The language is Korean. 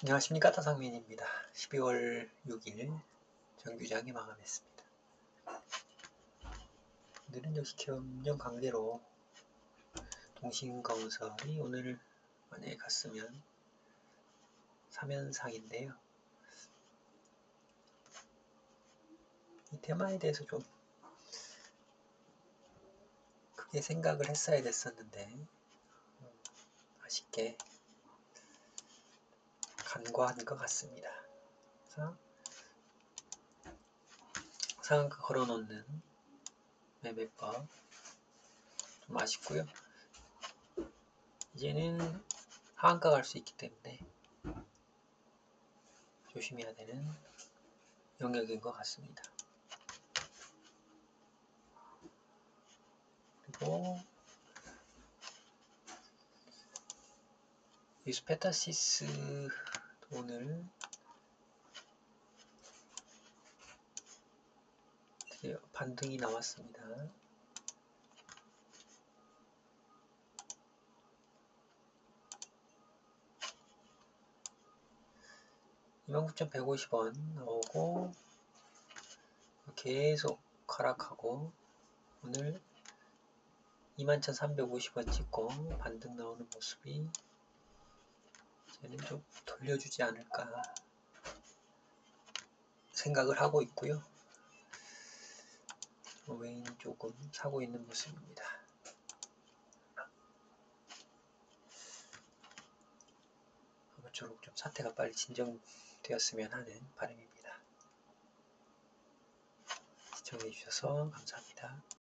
안녕하십니까 타상민입니다. 12월 6일 정규장이 마감했습니다. 오늘은 역시 겸년 강대로 동신건설이 오늘 만약에 갔으면 3연상인데요. 이 테마에 대해서 좀 크게 생각을 했어야 됐었는데 음, 아쉽게 간과한 것 같습니다. 그래서 상한가 걸어놓는 매매법 좀 아쉽고요. 이제는 하한가 갈 수 있기 때문에 조심해야 되는 영역인 것 같습니다. 그리고 위스페타시스 오늘 드디어 반등이 나왔습니다. (29,150원) 나오고 계속 하락하고 오늘 21,350원 찍고 반등 나오는 모습이 이제는 좀 돌려주지 않을까 생각을 하고 있고요. 외인 조금 사고 있는 모습입니다. 아무쪼록 좀 사태가 빨리 진정되었으면 하는 바람입니다. 시청해 주셔서 감사합니다.